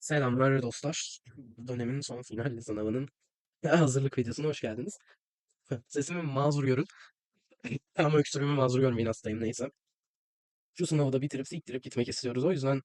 Selamlar dostlar. Dönemin son final sınavının hazırlık videosuna hoş geldiniz. Sesimi mazur görün. Ama öksürüğümü mazur görmeyin hastayım neyse. Şu sınavı da bitirip siktirip gitmek istiyoruz. O yüzden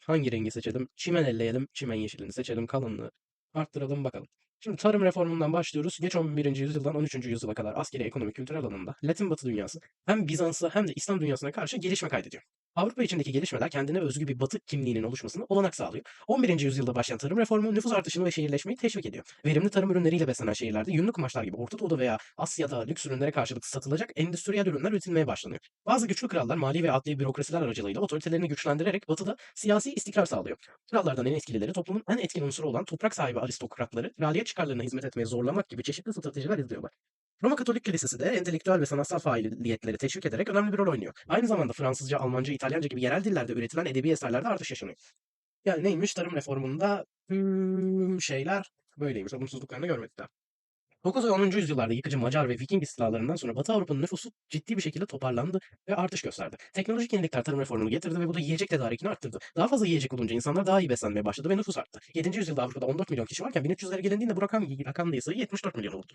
hangi rengi seçelim? Çimen elleyelim. Çimen yeşilini seçelim. Kalınlığı arttıralım bakalım. Şimdi tarım reformundan başlıyoruz. Geç 11. yüzyıldan 13. yüzyıla kadar askeri, ekonomik, kültürel alanında Latin Batı dünyası hem Bizans'a hem de İslam dünyasına karşı gelişme kaydediyor. Avrupa içindeki gelişmeler kendine özgü bir batı kimliğinin oluşmasına olanak sağlıyor. 11. yüzyılda başlayan tarım reformu nüfus artışını ve şehirleşmeyi teşvik ediyor. Verimli tarım ürünleriyle beslenen şehirlerde yünlü kumaşlar gibi Orta Doğu'da veya Asya'da lüks ürünlere karşılık satılacak endüstriyel ürünler üretilmeye başlanıyor. Bazı güçlü krallar mali ve adli bürokrasiler aracılığıyla otoritelerini güçlendirerek batıda siyasi istikrar sağlıyor. Krallardan en etkilileri toplumun en etkin unsuru olan toprak sahibi aristokratları kraliyet çıkarlarına hizmet etmeye zorlamak gibi çeşitli stratejiler izliyorlar. Roma Katolik Kilisesi de entelektüel ve sanatsal faaliyetleri teşvik ederek önemli bir rol oynuyor. Aynı zamanda Fransızca, Almanca, İtalyanca gibi yerel dillerde üretilen edebi eserlerde artış yaşanıyor. Yani neymiş tarım reformunda tüm şeyler böyleymiş. Olumsuzluklarını görmedik daha. 9 ve 10. yüzyıllarda yıkıcı Macar ve Viking istilalarından sonra Batı Avrupa'nın nüfusu ciddi bir şekilde toparlandı ve artış gösterdi. Teknolojik yenilikler tarım reformunu getirdi ve bu da yiyecek tedarikini arttırdı. Daha fazla yiyecek olunca insanlar daha iyi beslenmeye başladı ve nüfus arttı. 7. yüzyılda Avrupa'da 14 milyon kişi varken 1300'lere gelindiğinde bu rakam, rakam sayı 74 milyon oldu.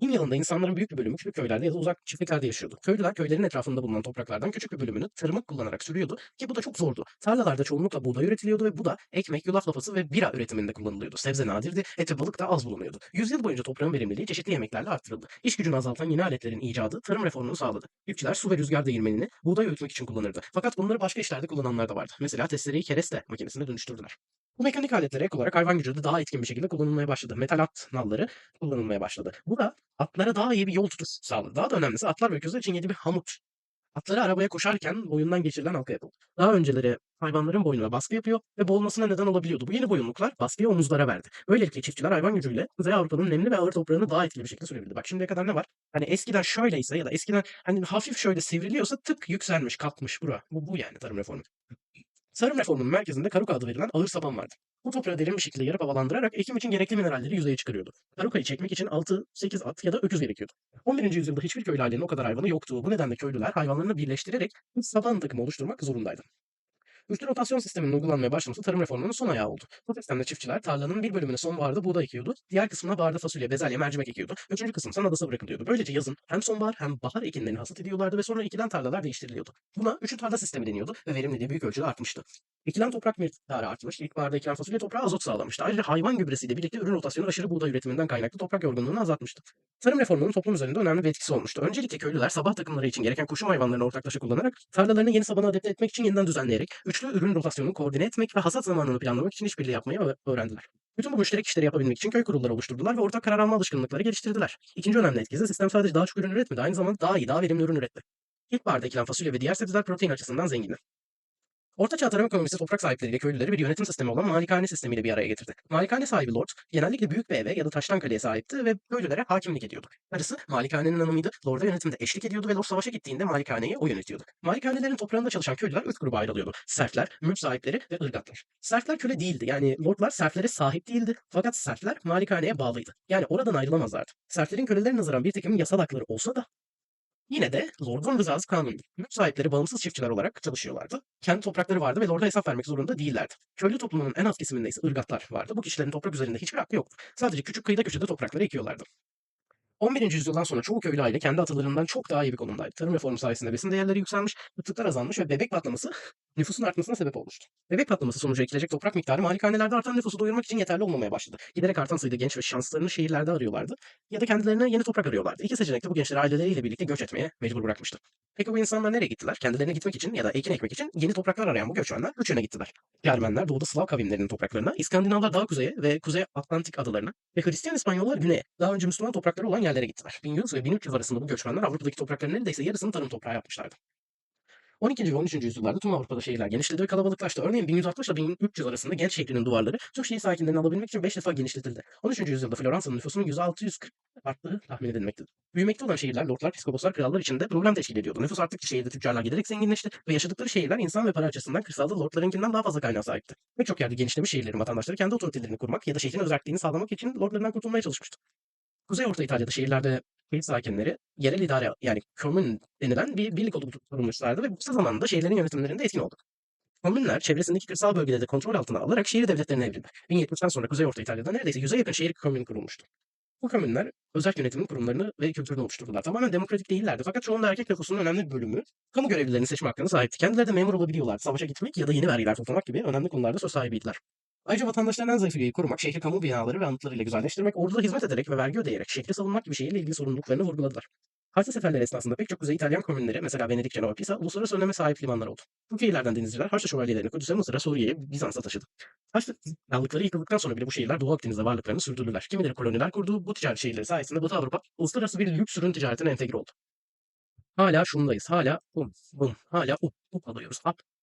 Bin yılında insanların büyük bir bölümü küçük köylerde ya da uzak çiftliklerde yaşıyordu. Köylüler köylerin etrafında bulunan topraklardan küçük bir bölümünü tarıma kullanarak sürüyordu ki bu da çok zordu. Tarlalarda çoğunlukla buğday üretiliyordu ve bu da ekmek, yulaf lapası ve bira üretiminde kullanılıyordu. Sebze nadirdi, et ve balık da az bulunuyordu. Yüzyıl boyunca toprağın verimliliği çeşitli yemeklerle arttırıldı. İş gücünü azaltan yeni aletlerin icadı tarım reformunu sağladı. Çiftçiler su ve rüzgar değirmenini buğday öğütmek için kullanırdı. Fakat bunları başka işlerde kullananlar da vardı. Mesela testereyi kereste makinesine dönüştürdüler. Bu mekanik aletlere ek olarak hayvan gücü de daha etkin bir şekilde kullanılmaya başladı. Metal at nalları kullanılmaya başladı. Bu da atlara daha iyi bir yol tutuş sağladı. Daha da önemlisi atlar ve öküzler için yeni bir hamut. Atları arabaya koşarken boyundan geçirilen halka yapıldı. Daha önceleri hayvanların boynuna baskı yapıyor ve boğulmasına neden olabiliyordu. Bu yeni boyunluklar baskıyı omuzlara verdi. Böylelikle çiftçiler hayvan gücüyle Kuzey Avrupa'nın nemli ve ağır toprağını daha etkili bir şekilde sürebildi. Bak şimdiye kadar ne var? Hani eskiden şöyleyse ya da eskiden hani hafif şöyle sivriliyorsa tık yükselmiş, kalkmış bura. Bu, bu yani tarım reformu. Tarım reformunun merkezinde karuka adı verilen ağır saban vardı. Bu toprağı derin bir şekilde yarıp havalandırarak ekim için gerekli mineralleri yüzeye çıkarıyordu. Karukayı çekmek için 6-8 at ya da öküz gerekiyordu. 11. yüzyılda hiçbir köylü ailenin o kadar hayvanı yoktu. Bu nedenle köylüler hayvanlarını birleştirerek bir saban takımı oluşturmak zorundaydı. Üçlü rotasyon sisteminin uygulanmaya başlaması tarım reformunun son ayağı oldu. Bu sistemde çiftçiler tarlanın bir bölümüne sonbaharda buğday ekiyordu, diğer kısmına baharda fasulye, bezelye, mercimek ekiyordu. Üçüncü kısım sanadasa bırakılıyordu. Böylece yazın hem sonbahar hem bahar ekinlerini hasat ediyorlardı ve sonra ekilen tarlalar değiştiriliyordu. Buna üçü tarla sistemi deniyordu ve verimliliği büyük ölçüde artmıştı. Ekilen toprak miktarı artmış, ilkbaharda ekilen fasulye toprağa azot sağlamıştı. Ayrıca hayvan gübresiyle birlikte ürün rotasyonu aşırı buğday üretiminden kaynaklı toprak yorgunluğunu azaltmıştı. Tarım reformunun toplum üzerinde önemli bir etkisi olmuştu. Öncelikle köylüler sabah takımları için gereken koşum hayvanlarını ortaklaşa kullanarak tarlalarını yeni sabana adapte etmek için yeniden düzenleyerek üçlü ürün rotasyonunu koordine etmek ve hasat zamanını planlamak için işbirliği yapmayı öğrendiler. Bütün bu müşterek işleri yapabilmek için köy kurulları oluşturdular ve ortak karar alma alışkanlıkları geliştirdiler. İkinci önemli etkisi sistem sadece daha çok ürün üretmedi, aynı zamanda daha iyi, daha verimli ürün üretti. İlkbaharda ekilen fasulye ve diğer sebzeler protein açısından zenginler. Orta Çağ tarım ekonomisi toprak sahipleriyle köylüleri bir yönetim sistemi olan malikane sistemiyle bir araya getirdi. Malikane sahibi lord genellikle büyük bir eve ya da taştan kaleye sahipti ve köylülere hakimlik ediyordu. Karısı malikanenin hanımıydı, lorda yönetimde eşlik ediyordu ve lord savaşa gittiğinde malikaneyi o yönetiyordu. Malikanelerin toprağında çalışan köylüler üç gruba ayrılıyordu. Serfler, mülk sahipleri ve ırgatlar. Serfler köle değildi yani lordlar serflere sahip değildi fakat serfler malikaneye bağlıydı. Yani oradan ayrılamazlardı. Serflerin kölelere nazaran bir takım yasal hakları olsa da Yine de lordun rızası kanundu. Mülk sahipleri bağımsız çiftçiler olarak çalışıyorlardı. Kendi toprakları vardı ve lorda hesap vermek zorunda değillerdi. Köylü toplumunun en az kesiminde ise ırgatlar vardı. Bu kişilerin toprak üzerinde hiçbir hakkı yoktu. Sadece küçük kıyıda köşede toprakları ekiyorlardı. 11. yüzyıldan sonra çoğu köylü aile kendi atalarından çok daha iyi bir konumdaydı. Tarım reformu sayesinde besin değerleri yükselmiş, kıtlıklar azalmış ve bebek patlaması nüfusun artmasına sebep olmuştu. Bebek patlaması sonucu ekilecek toprak miktarı malikanelerde artan nüfusu doyurmak için yeterli olmamaya başladı. Giderek artan sayıda genç ve şanslarını şehirlerde arıyorlardı ya da kendilerine yeni toprak arıyorlardı. İki seçenek de bu gençleri aileleriyle birlikte göç etmeye mecbur bırakmıştı. Peki bu insanlar nereye gittiler? Kendilerine gitmek için ya da ekin ekmek için yeni topraklar arayan bu göçmenler üç yöne gittiler. Germenler doğuda Slav kavimlerinin topraklarına, İskandinavlar daha kuzeye ve Kuzey Atlantik adalarına ve Hristiyan İspanyollar güneye, daha önce Müslüman toprakları olan yerlere gittiler. 1100 ve 1300 arasında bu göçmenler Avrupa'daki toprakların neredeyse yarısını tarım toprağı yapmışlardı. 12. ve 13. yüzyıllarda tüm Avrupa'da şehirler genişledi ve kalabalıklaştı. Örneğin 1160 ile 1300 arasında Gent şehrinin duvarları Türk şehir sakinlerini alabilmek için 5 defa genişletildi. 13. yüzyılda Floransa'nın nüfusunun 100-640 arttığı tahmin edilmektedir. Büyümekte olan şehirler lordlar, piskoposlar, krallar için de problem teşkil ediyordu. Nüfus arttıkça şehirde tüccarlar giderek zenginleşti ve yaşadıkları şehirler insan ve para açısından kırsalda lordlarınkinden daha fazla kaynağa sahipti. Pek çok yerde genişlemiş şehirlerin vatandaşları kendi otoritelerini kurmak ya da şehrin özelliğini sağlamak için lordlarından kurtulmaya çalışmıştı. Kuzey Orta İtalya'da şehirlerde şehir sakinleri yerel idare yani komün denilen bir birlik olup ve bu kısa zamanda şehirlerin yönetimlerinde etkin oldu. Komünler çevresindeki kırsal bölgeleri de kontrol altına alarak şehir devletlerine evrildi. 1070'ten sonra Kuzey Orta İtalya'da neredeyse 100'e yakın şehir komün kurulmuştu. Bu komünler özel yönetimin kurumlarını ve kültürünü oluşturdular. Tamamen demokratik değillerdi fakat çoğunda erkek nüfusunun önemli bir bölümü kamu görevlilerini seçme hakkına sahipti. Kendileri de memur olabiliyorlar. Savaşa gitmek ya da yeni vergiler toplamak gibi önemli konularda söz sahibiydiler. Ayrıca vatandaşların en zayıf üyeyi korumak, şehri kamu binaları ve anıtlarıyla güzelleştirmek, orduda hizmet ederek ve vergi ödeyerek şehri savunmak gibi şehirle ilgili sorumluluklarını vurguladılar. Haçlı seferleri esnasında pek çok Kuzey İtalyan komünleri, mesela Venedik, Cenova, Pisa, uluslararası öneme sahip limanlar oldu. Bu şehirlerden denizciler Haçlı şövalyelerini Kudüs'e, Mısır'a, Suriye'ye, Bizans'a taşıdı. Haçlı krallıkları yıkıldıktan sonra bile bu şehirler Doğu Akdeniz'de varlıklarını sürdürdüler. Kimileri koloniler kurdu, bu ticaret şehirleri sayesinde Batı Avrupa uluslararası bir lüks ürün ticaretine entegre oldu. Hala şundayız, hala bum, bum, hala up, up alıyoruz, up.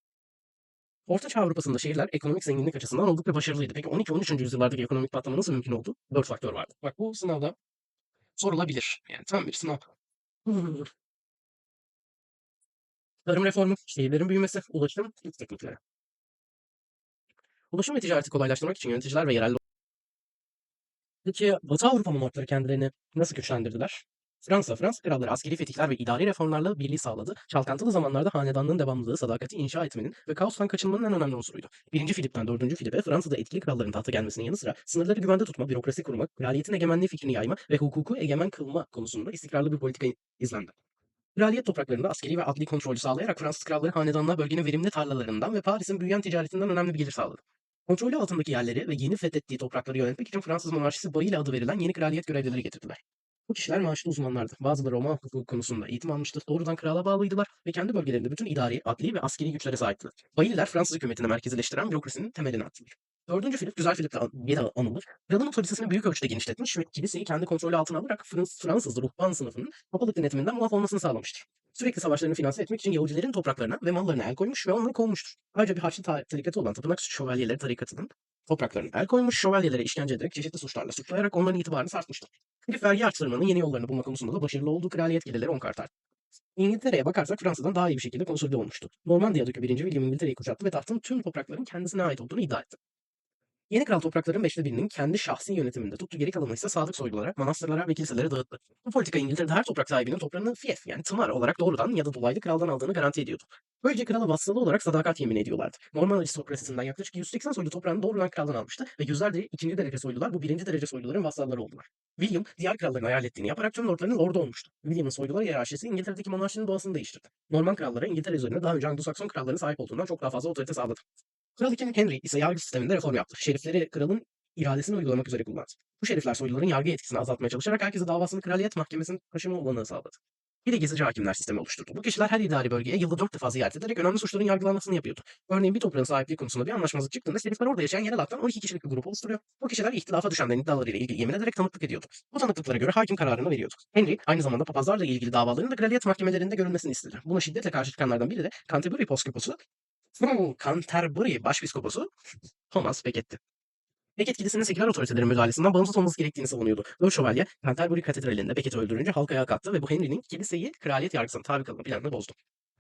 Orta Çağ Avrupa'sında şehirler ekonomik zenginlik açısından oldukça başarılıydı. Peki 12-13. yüzyıllardaki ekonomik patlama nasıl mümkün oldu? Dört faktör vardı. Bak bu sınavda sorulabilir. Yani tam bir sınav. Tarım reformu, şehirlerin büyümesi, ulaşım, ilk teknikleri. Ulaşım ve ticareti kolaylaştırmak için yöneticiler ve yerel Peki Batı Avrupa monarkları kendilerini nasıl güçlendirdiler? Fransa, Fransız kralları askeri fetihler ve idari reformlarla birliği sağladı. Çalkantılı zamanlarda hanedanlığın devamlılığı, sadakati inşa etmenin ve kaostan kaçınmanın en önemli unsuruydu. 1. Filip'ten 4. Filip'e Fransa'da etkili kralların tahta gelmesinin yanı sıra sınırları güvende tutma, bürokrasi kurmak, kraliyetin egemenliği fikrini yayma ve hukuku egemen kılma konusunda istikrarlı bir politika izlendi. Kraliyet topraklarında askeri ve adli kontrolü sağlayarak Fransız kralları hanedanlığa bölgenin verimli tarlalarından ve Paris'in büyüyen ticaretinden önemli bir gelir sağladı. Kontrolü altındaki yerleri ve yeni fethettiği toprakları yönetmek için Fransız monarşisi bayıyla adı verilen yeni kraliyet görevlileri getirdiler. Bu kişiler maaşlı uzmanlardı. Bazıları Roma hukuku konusunda eğitim almıştı. Doğrudan krala bağlıydılar ve kendi bölgelerinde bütün idari, adli ve askeri güçlere sahiptiler. Bayililer Fransız hükümetini merkezileştiren bürokrasinin temelini attılar. 4. Filip, Güzel Filip diye de anılır. Kralın otoritesini büyük ölçüde genişletmiş ve kiliseyi kendi kontrolü altına alarak Frans Fransız ruhban sınıfının papalık denetiminden muaf olmasını sağlamıştır. Sürekli savaşlarını finanse etmek için Yahudilerin topraklarına ve mallarına el koymuş ve onları kovmuştur. Ayrıca bir Haçlı tarikatı olan Tapınak Şövalyeleri tarikatının topraklarına el koymuş, şövalyelere işkence ederek çeşitli suçlarla suçlayarak onların itibarını sarstmıştır. Filip vergi artırmanın yeni yollarını bulma konusunda da başarılı olduğu kraliyet gelirleri 10 kat arttı. İngiltere'ye bakarsak Fransa'dan daha iyi bir şekilde konsolide olmuştu. Normandiya'daki 1. William İngiltere'yi kuşattı ve tahtın tüm toprakların kendisine ait olduğunu iddia etti. Yeni kral toprakların beşte birinin kendi şahsi yönetiminde tuttu geri kalanı ise sadık soylulara, manastırlara ve kiliselere dağıttı. Bu politika İngiltere'de her toprak sahibinin toprağını fief yani tımar olarak doğrudan ya da dolaylı kraldan aldığını garanti ediyordu. Böylece krala vassalı olarak sadakat yemin ediyorlardı. Norman aristokrasisinden yaklaşık 180 soylu toprağını doğrudan kraldan almıştı ve yüzlerce ikinci derece soylular bu birinci derece soyluların vassalları oldular. William diğer kralların hayal ettiğini yaparak tüm lordların lordu olmuştu. William'ın soyluları hiyerarşisi İngiltere'deki monarşinin doğasını değiştirdi. Norman kralları İngiltere üzerinde daha önce Anglo-Sakson krallarının sahip olduğundan çok daha fazla otorite sağladı. Kral II. Henry ise yargı sisteminde reform yaptı. Şerifleri kralın iradesini uygulamak üzere kullandı. Bu şerifler soyluların yargı etkisini azaltmaya çalışarak herkese davasını kraliyet mahkemesinin taşıma olanağı sağladı. Bir de gezici hakimler sistemi oluşturdu. Bu kişiler her idari bölgeye yılda dört defa ziyaret ederek önemli suçların yargılanmasını yapıyordu. Örneğin bir toprağın sahipliği konusunda bir anlaşmazlık çıktığında şerifler orada yaşayan yerel halktan 12 kişilik bir grup oluşturuyor. Bu kişiler ihtilafa düşenlerin iddialarıyla ilgili yemin ederek tanıklık ediyordu. Bu tanıklıklara göre hakim kararını veriyordu. Henry aynı zamanda papazlarla ilgili davaların da kraliyet mahkemelerinde görülmesini istedi. Buna şiddetle karşı çıkanlardan biri de Canterbury Episkoposu, Canterbury Başpiskoposu Thomas Becket'ti. Becket kilisinin seküler otoritelerin müdahalesinden bağımsız olması gerektiğini savunuyordu. Dört şövalye Canterbury Katedrali'nde Becket'i öldürünce halk ayağa kalktı ve bu Henry'nin kiliseyi kraliyet yargısına tabi kalma planını bozdu.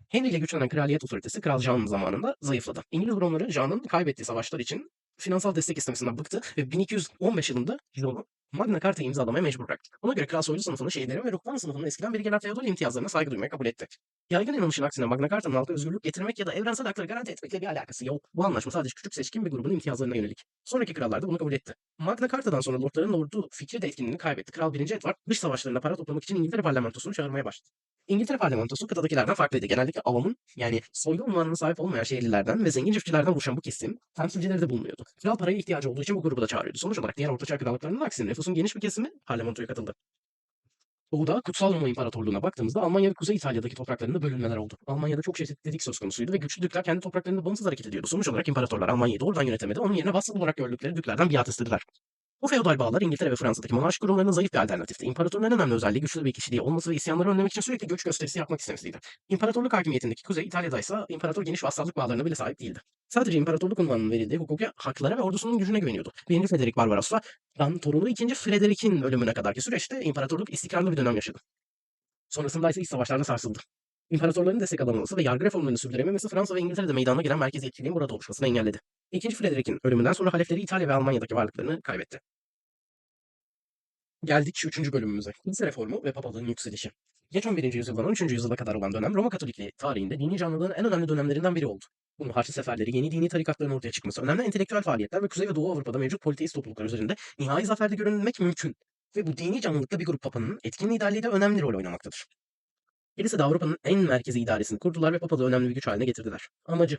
Henry ile güçlenen kraliyet otoritesi Kral Jean zamanında zayıfladı. İngiliz baronları Jean'ın kaybettiği savaşlar için finansal destek istemesinden bıktı ve 1215 yılında Jean'ı Magna Carta imzalamaya mecbur bıraktı. Ona göre kral soylu sınıfının şehirlerin ve ruhban sınıfının eskiden beri gelen feodal imtiyazlarına saygı duymayı kabul etti. Yaygın inanışın aksine Magna Carta'nın halka özgürlük getirmek ya da evrensel hakları garanti etmekle bir alakası yok. Bu anlaşma sadece küçük seçkin bir grubun imtiyazlarına yönelik. Sonraki krallar da bunu kabul etti. Magna Carta'dan sonra lordların lordu fikri de etkinliğini kaybetti. Kral 1. Edward dış savaşlarına para toplamak için İngiltere parlamentosunu çağırmaya başladı. İngiltere parlamentosu kıtadakilerden farklıydı. Genellikle avamın yani soylu unvanına sahip olmayan şehirlilerden ve zengin çiftçilerden oluşan bu kesim temsilcileri de bulunuyordu. Kral paraya ihtiyacı olduğu için bu grubu da çağırıyordu. Sonuç olarak diğer ortaçağ krallıklarının aksine nüfusun geniş bir kesimi parlamentoya katıldı. Doğuda Kutsal Roma İmparatorluğu'na baktığımızda Almanya ve Kuzey İtalya'daki topraklarında bölünmeler oldu. Almanya'da çok çeşitlilik söz konusuydu ve güçlü dükler kendi topraklarında bağımsız hareket ediyordu. Sonuç olarak imparatorlar Almanya'yı doğrudan yönetemedi. Onun yerine vassal olarak gördükleri düklerden biat istediler. Bu feodal bağlar İngiltere ve Fransa'daki monarşik kurumlarına zayıf bir alternatifti. İmparatorun en önemli özelliği güçlü bir kişiliği olması ve isyanları önlemek için sürekli göç gösterisi yapmak istemesiydi. İmparatorluk hakimiyetindeki Kuzey İtalya'da ise imparator geniş vassallık bağlarına bile sahip değildi. Sadece imparatorluk unvanının verildiği hukuki haklara ve ordusunun gücüne güveniyordu. 1. Frederick Barbaros'tan torunu 2. Frederick'in ölümüne kadarki süreçte imparatorluk istikrarlı bir dönem yaşadı. Sonrasında ise iç savaşlarda sarsıldı. İmparatorların destek alamaması ve yargı reformlarını sürdürememesi Fransa ve İngiltere'de meydana gelen merkezi etkiliğin burada oluşmasını engelledi. İkinci Frederick'in ölümünden sonra halefleri İtalya ve Almanya'daki varlıklarını kaybetti. Geldik 3. bölümümüze. Kilise reformu ve papalığın yükselişi. Geç 11. yüzyıldan 13. yüzyıla kadar olan dönem Roma Katolikliği tarihinde dini canlılığın en önemli dönemlerinden biri oldu. Bunun Haçlı seferleri, yeni dini tarikatların ortaya çıkması, önemli entelektüel faaliyetler ve Kuzey ve Doğu Avrupa'da mevcut politeist topluluklar üzerinde nihai zaferde görünmek mümkün. Ve bu dini canlılıkta bir grup papanın etkin liderliği de önemli rol oynamaktadır. Kilise de Avrupa'nın en merkezi idaresini kurdular ve papalığı önemli bir güç haline getirdiler. Amacı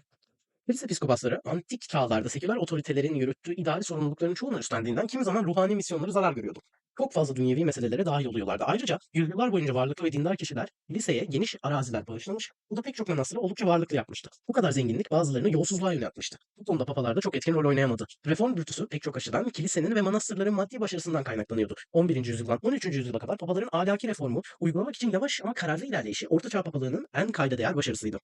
Kilise piskopasları antik çağlarda seküler otoritelerin yürüttüğü idari sorumlulukların çoğunu üstlendiğinden kimi zaman ruhani misyonları zarar görüyordu. Çok fazla dünyevi meselelere dahil oluyorlardı. Ayrıca yüzyıllar boyunca varlıklı ve dindar kişiler kiliseye geniş araziler bağışlamış, bu da pek çok manastırı oldukça varlıklı yapmıştı. Bu kadar zenginlik bazılarını yolsuzluğa yöneltmişti. Bu konuda papalar da çok etkin rol oynayamadı. Reform dürtüsü pek çok açıdan kilisenin ve manastırların maddi başarısından kaynaklanıyordu. 11. yüzyıldan 13. yüzyıla kadar papaların ahlaki reformu uygulamak için yavaş ama kararlı ilerleyişi Ortaçağ papalığının en kayda değer başarısıydı.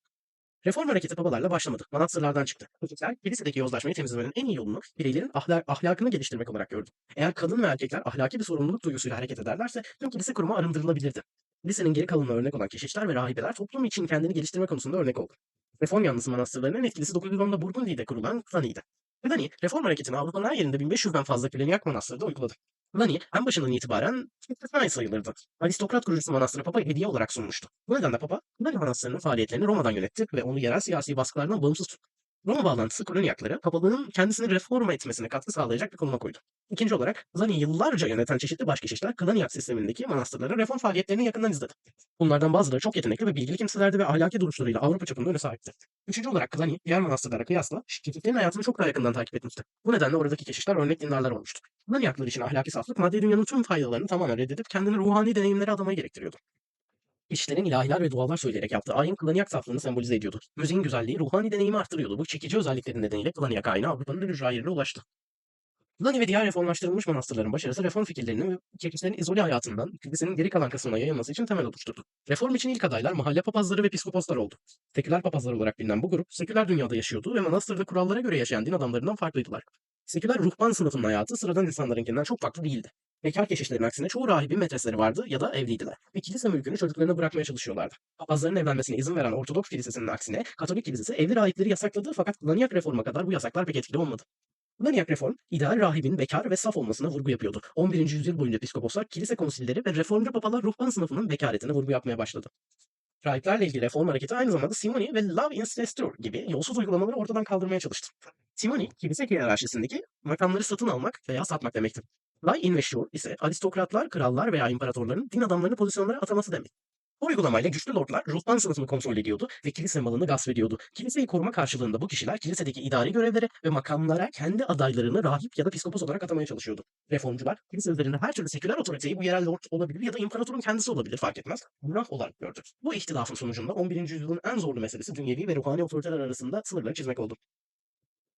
Reform hareketi papalarla başlamadı. Manastırlardan çıktı. Katolikler kilisedeki yozlaşmayı temizlemenin en iyi yolunu bireylerin ahlak, ahlakını geliştirmek olarak gördü. Eğer kadın ve erkekler ahlaki bir sorumluluk duygusuyla hareket ederlerse tüm kilise kurumu arındırılabilirdi. Lisenin geri kalanına örnek olan keşişler ve rahibeler toplum için kendini geliştirme konusunda örnek oldu. Reform yanlısı manastırlarının en etkilisi 910'da Burgundy'de kurulan Cluny'di. Cluny, reform hareketini Avrupa'nın her yerinde 1500'den fazla Clunyak manastırda uyguladı. Cluny en başından itibaren istisnai sayılırdı. Aristokrat kurucusu manastırı Papa hediye olarak sunmuştu. Bu nedenle Papa, Cluny manastırının faaliyetlerini Roma'dan yönetti ve onu yerel siyasi baskılardan bağımsız tuttu. Roma bağlantısı kolonyakları papalığın kendisini reforma etmesine katkı sağlayacak bir konuma koydu. İkinci olarak Cluny'yi yıllarca yöneten çeşitli başkeşişler Clunyak sistemindeki manastırların reform faaliyetlerini yakından izledi. Bunlardan bazıları çok yetenekli ve bilgili kimselerdi ve ahlaki duruşlarıyla Avrupa çapında öne sahipti. Üçüncü olarak Cluny, diğer manastırlara kıyasla şirketlerin hayatını çok daha yakından takip etmişti. Bu nedenle oradaki keşişler örnek dindarlar olmuştu. Clunyaklar için ahlaki saflık maddi dünyanın tüm faydalarını tamamen reddedip kendini ruhani deneyimlere adamayı gerektiriyordu. İşlerin ilahiler ve dualar söyleyerek yaptığı ayin Klanyak saflığını sembolize ediyordu. Müziğin güzelliği ruhani deneyimi arttırıyordu. Bu çekici özelliklerin nedeniyle Klanyak ayini Avrupa'nın en ulaştı. Lani ve diğer reformlaştırılmış manastırların başarısı reform fikirlerinin ve kilisenin izole hayatından kilisenin geri kalan kısmına yayılması için temel oluşturdu. Reform için ilk adaylar mahalle papazları ve piskoposlar oldu. Seküler papazlar olarak bilinen bu grup seküler dünyada yaşıyordu ve manastırda kurallara göre yaşayan din adamlarından farklıydılar. Seküler ruhban sınıfının hayatı sıradan insanlarınkinden çok farklı değildi. Bekar keşişlerin aksine çoğu rahibin metresleri vardı ya da evliydiler ve kilise mülkünü çocuklarına bırakmaya çalışıyorlardı. Papazların evlenmesine izin veren Ortodoks kilisesinin aksine Katolik kilisesi evli rahipleri yasakladı fakat Klanyak reforma kadar bu yasaklar pek etkili olmadı. Klanyak reform, ideal rahibin bekar ve saf olmasına vurgu yapıyordu. 11. yüzyıl boyunca piskoposlar, kilise konsilleri ve reformcu papalar ruhban sınıfının bekaretine vurgu yapmaya başladı. Rahiplerle ilgili reform hareketi aynı zamanda simony ve love incestor gibi yolsuz uygulamaları ortadan kaldırmaya çalıştı. Simony, kilise hiyerarşisindeki makamları satın almak veya satmak demekti. Lay investiture ise aristokratlar, krallar veya imparatorların din adamlarını pozisyonlara ataması demek. Bu uygulamayla güçlü lordlar ruhban sınıfını kontrol ediyordu ve kilise malını gasp ediyordu. Kiliseyi koruma karşılığında bu kişiler kilisedeki idari görevlere ve makamlara kendi adaylarını rahip ya da piskopos olarak atamaya çalışıyordu. Reformcular kilise üzerinde her türlü seküler otoriteyi bu yerel lord olabilir ya da imparatorun kendisi olabilir fark etmez. Günah olarak gördü. Bu ihtilafın sonucunda 11. yüzyılın en zorlu meselesi dünyevi ve ruhani otoriteler arasında sınırları çizmek oldu.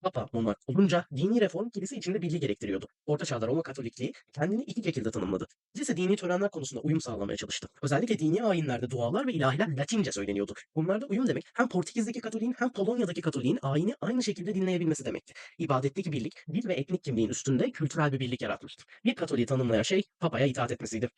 Papa monark olunca dini reform kilise içinde birliği gerektiriyordu. Orta Çağ'da Roma Katolikliği kendini iki şekilde tanımladı. Kilise dini törenler konusunda uyum sağlamaya çalıştı. Özellikle dini ayinlerde dualar ve ilahiler Latince söyleniyordu. Bunlarda uyum demek hem Portekiz'deki Katolik'in hem Polonya'daki Katolik'in ayini aynı şekilde dinleyebilmesi demekti. İbadetteki birlik, dil ve etnik kimliğin üstünde kültürel bir birlik yaratmıştı. Bir Katolik'i tanımlayan şey Papa'ya itaat etmesiydi.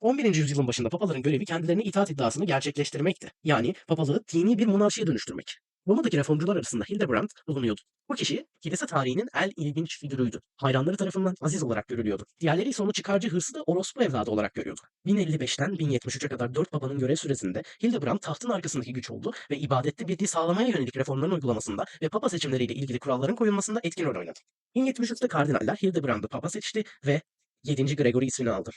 11. yüzyılın başında papaların görevi kendilerine itaat iddiasını gerçekleştirmekti. Yani papalığı dini bir monarşiye dönüştürmek. Roma'daki reformcular arasında Hildebrand bulunuyordu. Bu kişi kilise tarihinin en ilginç figürüydü. Hayranları tarafından aziz olarak görülüyordu. Diğerleri ise onu çıkarcı hırsı da orospu evladı olarak görüyordu. 1055'ten 1073'e kadar dört babanın görev süresinde Hildebrand tahtın arkasındaki güç oldu ve ibadette birliği sağlamaya yönelik reformların uygulamasında ve papa seçimleriyle ilgili kuralların koyulmasında etkin rol oynadı. 1073'te kardinaller Hildebrand'ı papa seçti ve 7. Gregory ismini aldı.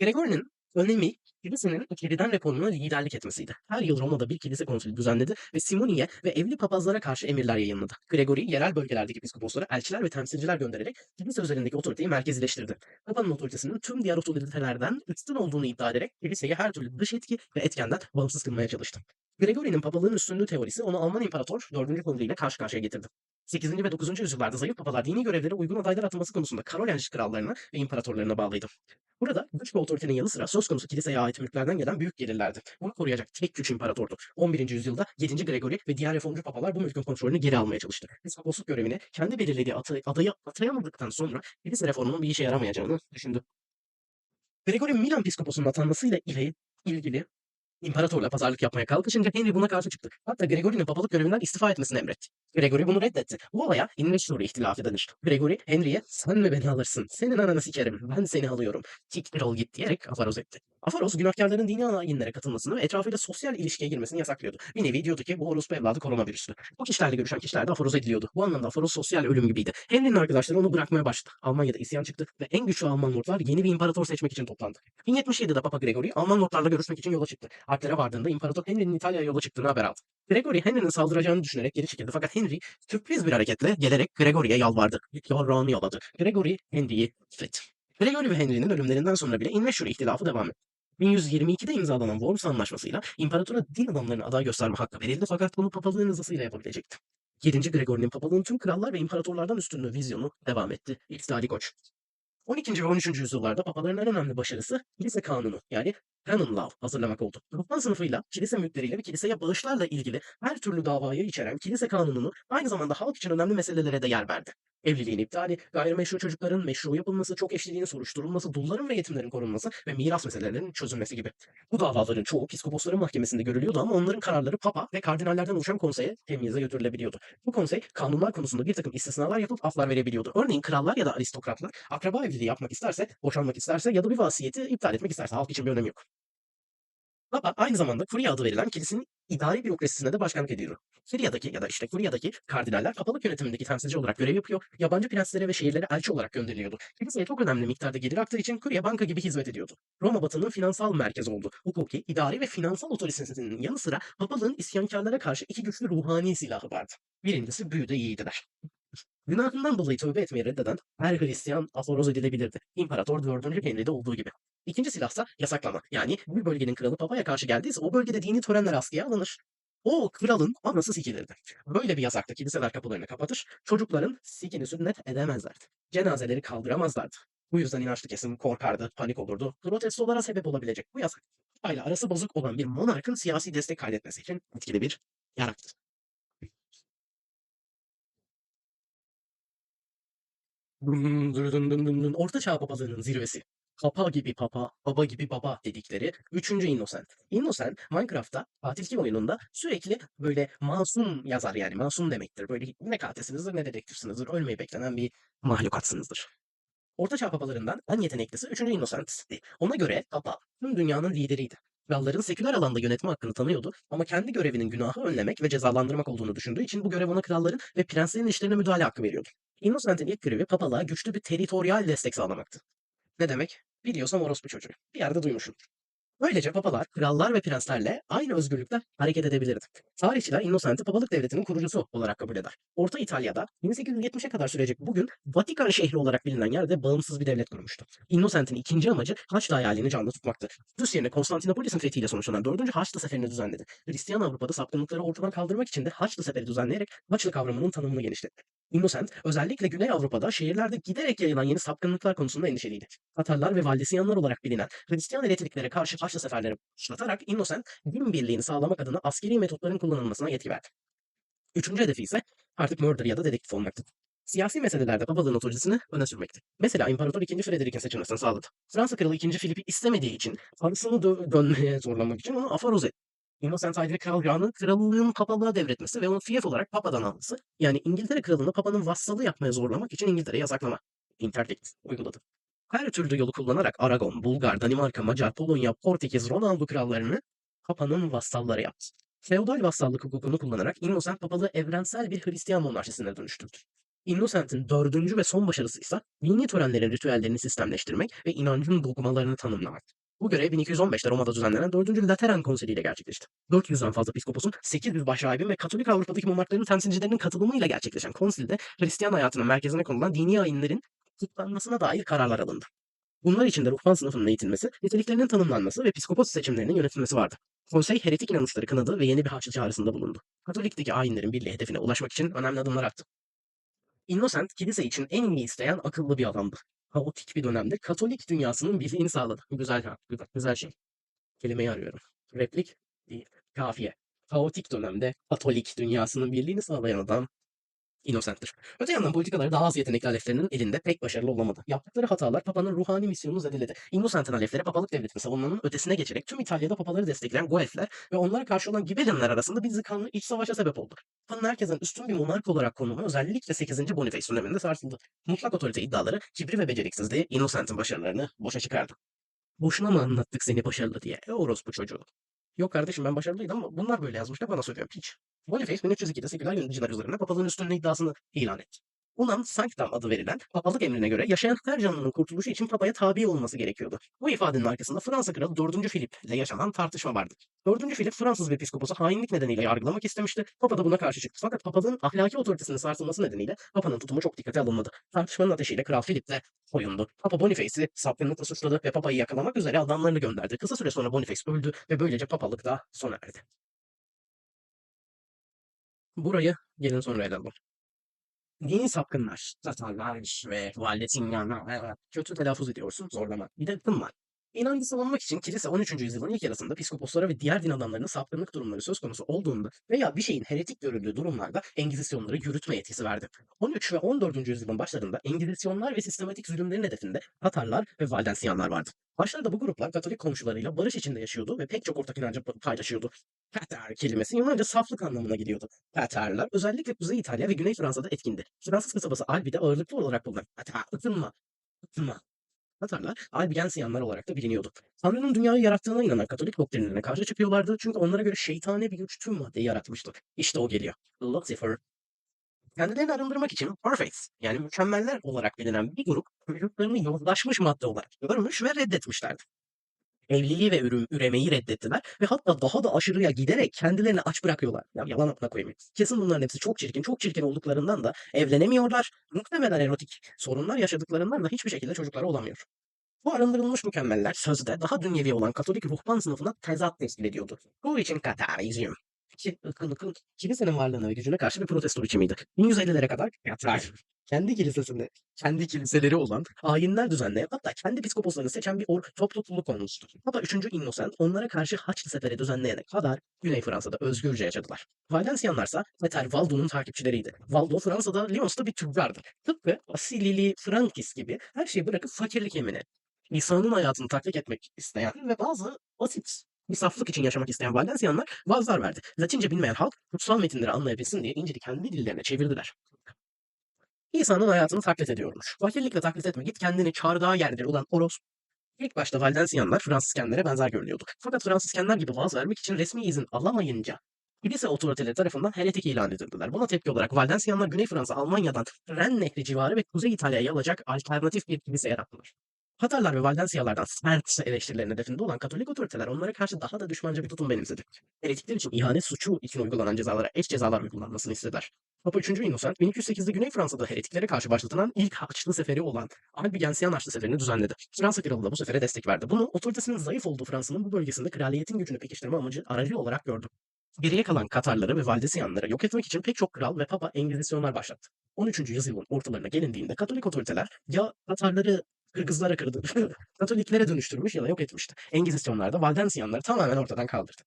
Gregory'nin önemi kilisenin içeriden reformuna liderlik etmesiydi. Her yıl Roma'da bir kilise konsülü düzenledi ve Simoniye ve evli papazlara karşı emirler yayınladı. Gregory, yerel bölgelerdeki piskoposlara elçiler ve temsilciler göndererek kilise üzerindeki otoriteyi merkezileştirdi. Papanın otoritesinin tüm diğer otoritelerden üstün olduğunu iddia ederek kiliseyi her türlü dış etki ve etkenden bağımsız kılmaya çalıştı. Gregory'nin papalığın üstünlüğü teorisi onu Alman İmparator 4. Kongresi ile karşı karşıya getirdi. 8. ve 9. yüzyıllarda zayıf papalar dini görevlere uygun adaylar atılması konusunda Karolyenj krallarına ve imparatorlarına bağlıydı. Burada güç ve otoritenin yanı sıra söz konusu kiliseye ait mülklerden gelen büyük gelirlerdi. Bunu koruyacak tek güç imparatordu. 11. yüzyılda 7. Gregory ve diğer reformcu papalar bu mülkün kontrolünü geri almaya çalıştı. Piskoposluk görevini kendi belirlediği atı, adayı atayamadıktan sonra kilise reformunun bir işe yaramayacağını düşündü. Gregory Milan piskoposunun atanmasıyla ile ilgili imparatorla pazarlık yapmaya kalkışınca Henry buna karşı çıktı. Hatta Gregory'nin papalık görevinden istifa etmesini emretti. Gregory bunu reddetti. Bu olaya İnveçluri ihtilafı denir. Gregory, Henry'e sen mi beni alırsın? Senin ananı sikerim. Ben seni alıyorum. Siktir ol git diyerek afaroz etti. Afaroz günahkarların dini ayinlere katılmasını ve etrafıyla sosyal ilişkiye girmesini yasaklıyordu. Bir nevi diyordu ki bu orospu evladı koronavirüstü. Bu kişilerle görüşen kişiler de aforoz ediliyordu. Bu anlamda aforoz sosyal ölüm gibiydi. Henry'nin arkadaşları onu bırakmaya başladı. Almanya'da isyan çıktı ve en güçlü Alman lordlar yeni bir imparator seçmek için toplandı. 1077'de Papa Gregory Alman lordlarla görüşmek için yola çıktı. Alplere vardığında İmparator Henry'nin İtalya'ya yola çıktığını haber aldı. Gregory Henry'nin saldıracağını düşünerek geri çekildi fakat Henry sürpriz bir hareketle gelerek Gregory'e yalvardı. Yarrağını yaladı. Gregory Henry'yi affetti. Gregory ve Henry'nin ölümlerinden sonra bile İnveşure ihtilafı devam etti. 1122'de imzalanan Worms Anlaşması'yla imparatora din adamlarına aday gösterme hakkı verildi fakat bunu papalığın rızasıyla yapabilecekti. 7. Gregory'nin papalığın tüm krallar ve imparatorlardan üstünlüğü vizyonu devam etti. İktidari koç. 12. ve 13. yüzyıllarda papaların en önemli başarısı kilise kanunu yani Canon Law hazırlamak oldu. Ruhban sınıfıyla, kilise mülkleriyle ve kiliseye bağışlarla ilgili her türlü davayı içeren kilise kanununu aynı zamanda halk için önemli meselelere de yer verdi. Evliliğin iptali, gayrimeşru çocukların meşru yapılması, çok eşliliğin soruşturulması, dulların ve yetimlerin korunması ve miras meselelerinin çözülmesi gibi. Bu davaların çoğu piskoposların mahkemesinde görülüyordu ama onların kararları papa ve kardinallerden oluşan konseye temyize götürülebiliyordu. Bu konsey kanunlar konusunda bir takım istisnalar yapıp aflar verebiliyordu. Örneğin krallar ya da aristokratlar akraba evliliği yapmak isterse, boşanmak isterse ya da bir vasiyeti iptal etmek isterse halk için bir önemi yok. Papa aynı zamanda Kurya adı verilen kilisenin idari bürokrasisine de başkanlık ediyor. Kirya'daki ya da işte Kurya'daki kardinaller papalık yönetimindeki temsilci olarak görev yapıyor, yabancı prenslere ve şehirlere elçi olarak gönderiliyordu. Kiliseye çok önemli miktarda gelir aktığı için Kurya banka gibi hizmet ediyordu. Roma Batı'nın finansal merkezi oldu. Hukuki, idari ve finansal otoritesinin yanı sıra papalığın isyankarlara karşı iki güçlü ruhani silahı vardı. Birincisi büyüde yiğidiler. Günahından dolayı tövbe etmeyi reddeden her Hristiyan aforoz edilebilirdi. İmparator 4. Henry'de olduğu gibi. İkinci silahsa yasaklama. Yani bir bölgenin kralı papaya karşı geldiyse o bölgede dini törenler askıya alınır. O kralın anası sikilirdi. Böyle bir yasakta kiliseler kapılarını kapatır, çocukların sikini sünnet edemezlerdi. Cenazeleri kaldıramazlardı. Bu yüzden inançlı kesim korkardı, panik olurdu. Protestolara sebep olabilecek bu yasak. Aile arası bozuk olan bir monarkın siyasi destek kaydetmesi için etkili bir yaraktı. Dın dın. Orta Çağ papalığının zirvesi. Papa gibi papa, baba gibi baba dedikleri 3. Innocent. Innocent Minecraft'ta katilki oyununda sürekli böyle masum yazar yani masum demektir. Böyle ne katilsinizdir ne dedektifsinizdir. Ölmeyi beklenen bir mahlukatsınızdır. Orta Çağ papalarından en yeteneklisi 3. Innocent'ti. Ona göre papa tüm dünyanın lideriydi. Kralların seküler alanda yönetme hakkını tanıyordu ama kendi görevinin günahı önlemek ve cezalandırmak olduğunu düşündüğü için bu görev ona kralların ve prenslerin işlerine müdahale hakkı veriyordu. Innocent'in ilk görevi papalığa güçlü bir teritoryal destek sağlamaktı. Ne demek? Biliyorsam orospu çocuğu. Bir yerde duymuşum. Böylece papalar, krallar ve prenslerle aynı özgürlükte hareket edebilirdi. Tarihçiler Innocent'i papalık devletinin kurucusu olarak kabul eder. Orta İtalya'da 1870'e kadar sürecek bugün Vatikan şehri olarak bilinen yerde bağımsız bir devlet kurmuştu. Innocent'in ikinci amacı Haçlı hayalini canlı tutmaktı. Rus yerine Konstantinopolis'in fethiyle sonuçlanan 4. Haçlı seferini düzenledi. Hristiyan Avrupa'da sapkınlıkları ortadan kaldırmak için de Haçlı seferi düzenleyerek Haçlı kavramının tanımını genişletti. Innocent özellikle Güney Avrupa'da şehirlerde giderek yayılan yeni sapkınlıklar konusunda endişeliydi. Tatarlar ve Valdesiyanlar olarak bilinen Hristiyan elektriklere karşı Haçlı seferleri başlatarak Innocent din birliğini sağlamak adına askeri metotların kullanılmasına yetki verdi. Üçüncü hedefi ise artık murder ya da dedektif olmaktı. Siyasi meselelerde babalığın otoritesini öne sürmekti. Mesela İmparator II. Frederick'in seçilmesini sağladı. Fransa Kralı II. Filip'i istemediği için karısını dö- dönmeye zorlamak için onu afaroz etti. Innocent ayrıca kral John'u krallığın papalığa devretmesi ve onu fiyef olarak papadan alması, yani İngiltere kralını papanın vassalı yapmaya zorlamak için İngiltere'yi yasaklama, interdict uyguladı. Her türlü yolu kullanarak Aragon, Bulgar, Danimarka, Macar, Polonya, Portekiz, Ronaldo krallarını papanın vassalları yaptı. Feodal vassallık hukukunu kullanarak Innocent papalığı evrensel bir Hristiyan monarşisine dönüştürdü. Innocent'in dördüncü ve son başarısı ise dini törenlerin ritüellerini sistemleştirmek ve inancın dogmalarını tanımlamak. Bu görev 1215'te Roma'da düzenlenen 4. Lateran Konsili ile gerçekleşti. 400'den fazla piskoposun, 800 başrahibin ve Katolik Avrupa'daki monarkların temsilcilerinin katılımıyla gerçekleşen konsilde Hristiyan hayatının merkezine konulan dini ayinlerin kutlanmasına dair kararlar alındı. Bunlar içinde ruhban sınıfının eğitilmesi, niteliklerinin tanımlanması ve piskopos seçimlerinin yönetilmesi vardı. Konsey heretik inanışları kınadı ve yeni bir haçlı çağrısında bulundu. Katolikteki ayinlerin birliği hedefine ulaşmak için önemli adımlar attı. Innocent, kilise için en iyi isteyen akıllı bir adamdı. Kaotik bir dönemde Katolik dünyasının birliğini sağladı. Güzel, güzel, güzel şey. Kelimeyi arıyorum. Replik değil, kafiye. Kaotik dönemde Katolik dünyasının birliğini sağlayan adam Innocent'tir. Öte yandan politikaları daha az yetenekli aleflerinin elinde pek başarılı olamadı. Yaptıkları hatalar Papa'nın ruhani misyonunu zedeledi. Innocent'ın alefleri papalık devletini savunmanın ötesine geçerek tüm İtalya'da papaları destekleyen Guelfler ve onlara karşı olan Gibellinler arasında bir kanlı iç savaşa sebep oldu. Papa'nın herkesten üstün bir monark olarak konumu özellikle 8. Boniface döneminde sarsıldı. Mutlak otorite iddiaları, kibri ve beceriksizliği Innocent'ın başarılarını boşa çıkardı. Boşuna mı anlattık seni başarılı diye? E orospu çocuğu. Yok kardeşim ben başarılıydım ama bunlar böyle yazmış da bana söylüyor piç. Boniface 1302'de seküler yöneticiler üzerine papalığın üstünlüğü iddiasını ilan etti. Unam Sanctam adı verilen papalık emrine göre yaşayan her canlının kurtuluşu için papaya tabi olması gerekiyordu. Bu ifadenin arkasında Fransa kralı 4. Philip ile yaşanan tartışma vardı. 4. Philip Fransız bir piskoposu hainlik nedeniyle yargılamak istemişti. Papa da buna karşı çıktı. Fakat papalığın ahlaki otoritesinin sarsılması nedeniyle papanın tutumu çok dikkate alınmadı. Tartışmanın ateşiyle Kral Philip de soyundu. Papa Boniface'i sapkınlıkla suçladı ve papayı yakalamak üzere adamlarını gönderdi. Kısa süre sonra Boniface öldü ve böylece papalık da sona erdi. Burayı gelin sonra ele alalım. Dini sapkınlar, Tatarlar ve Valdetinyanlar. Kötü telaffuz ediyorsun, zorlama. Bir de var. İnancı savunmak için kilise 13. yüzyılın ilk yarısında piskoposlara ve diğer din adamlarına sapkınlık durumları söz konusu olduğunda veya bir şeyin heretik görüldüğü durumlarda engizisyonları yürütme yetkisi verdi. 13 ve 14. yüzyılın başlarında engizisyonlar ve sistematik zulümlerin hedefinde Tatarlar ve Valdensiyanlar vardı. Başlarda bu gruplar Katolik komşularıyla barış içinde yaşıyordu ve pek çok ortak inancı paylaşıyordu. Tatar kelimesi Yunanca saflık anlamına geliyordu. Tatarlar özellikle Kuzey İtalya ve Güney Fransa'da etkindi. Fransız kasabası Albi'de ağırlıklı olarak bulunan Tatar, ıtınma, ıtınma. Tatarlar Albigensiyanlar olarak da biliniyordu. Tanrı'nın dünyayı yarattığına inanan Katolik doktrinlerine karşı çıkıyorlardı çünkü onlara göre şeytani bir güç tüm maddeyi yaratmıştı. İşte o geliyor. Lucifer. Kendilerini arındırmak için perfects yani mükemmeller olarak bilinen bir grup vücutlarını yozlaşmış madde olarak görmüş ve reddetmişlerdi. Evliliği ve ürün, üremeyi reddettiler ve hatta daha da aşırıya giderek kendilerini aç bırakıyorlar. Ya yalan amına koyayım. Kesin bunların hepsi çok çirkin. Çok çirkin olduklarından da evlenemiyorlar. Muhtemelen erotik sorunlar yaşadıklarından da hiçbir şekilde çocukları olamıyor. Bu arındırılmış mükemmeller sözde daha dünyevi olan Katolik ruhban sınıfına tezat teşkil ediyordu. Bu için Katarizm. Ki ıkın ıkın kilisenin varlığına ve gücüne karşı bir protesto biçimiydi. 1150'lere kadar Katar kendi kilisesinde, kendi kiliseleri olan ayinler düzenleyen hatta kendi piskoposlarını seçen bir or topluluk olmuştu. Hatta 3. Innocent onlara karşı Haçlı seferi düzenleyene kadar Güney Fransa'da özgürce yaşadılar. Valdensiyanlarsa Peter Valdo'nun takipçileriydi. Valdo Fransa'da Lyons'ta bir tüccardı. Tıpkı Asilili Frankis gibi her şeyi bırakıp fakirlik yemini, İsa'nın hayatını taklit etmek isteyen ve bazı basit bir saflık için yaşamak isteyen Valdensiyanlar vaazlar verdi. Latince bilmeyen halk kutsal metinleri anlayabilsin diye İncil'i kendi dillerine çevirdiler. İsa'nın hayatını taklit ediyormuş. Fakirlikle taklit etme git kendini çardağa yerdir ulan oros. İlk başta Valdensiyanlar Fransızkenlere benzer görünüyordu. Fakat Fransızkenler gibi vaaz vermek için resmi izin alamayınca kilise otoriteleri tarafından heretik ilan edildiler. Buna tepki olarak Valdensiyanlar Güney Fransa, Almanya'dan Ren Nehri civarı ve Kuzey İtalya'ya alacak alternatif bir kilise yarattılar. Tatarlar ve Valdensiyalardan sert eleştirilerin hedefinde olan Katolik otoriteler onlara karşı daha da düşmanca bir tutum benimsedi. Heretikler için ihanet suçu için uygulanan cezalara eş cezalar uygulanmasını istediler. Papa 3. Innocent 1208'de Güney Fransa'da heretiklere karşı başlatılan ilk Haçlı seferi olan Albigensiyan Haçlı seferini düzenledi. Fransa kralı da bu sefere destek verdi. Bunu otoritesinin zayıf olduğu Fransa'nın bu bölgesinde kraliyetin gücünü pekiştirme amacı aracı olarak gördü. Geriye kalan Katarları ve Valdesiyanları yok etmek için pek çok kral ve papa engizisyonlar başlattı. 13. yüzyılın ortalarına gelindiğinde Katolik otoriteler ya Katarları Kırgızlara kırdı. Katoliklere dönüştürmüş ya da yok etmişti. Engizisyonlar da Valdensiyanları tamamen ortadan kaldırdı.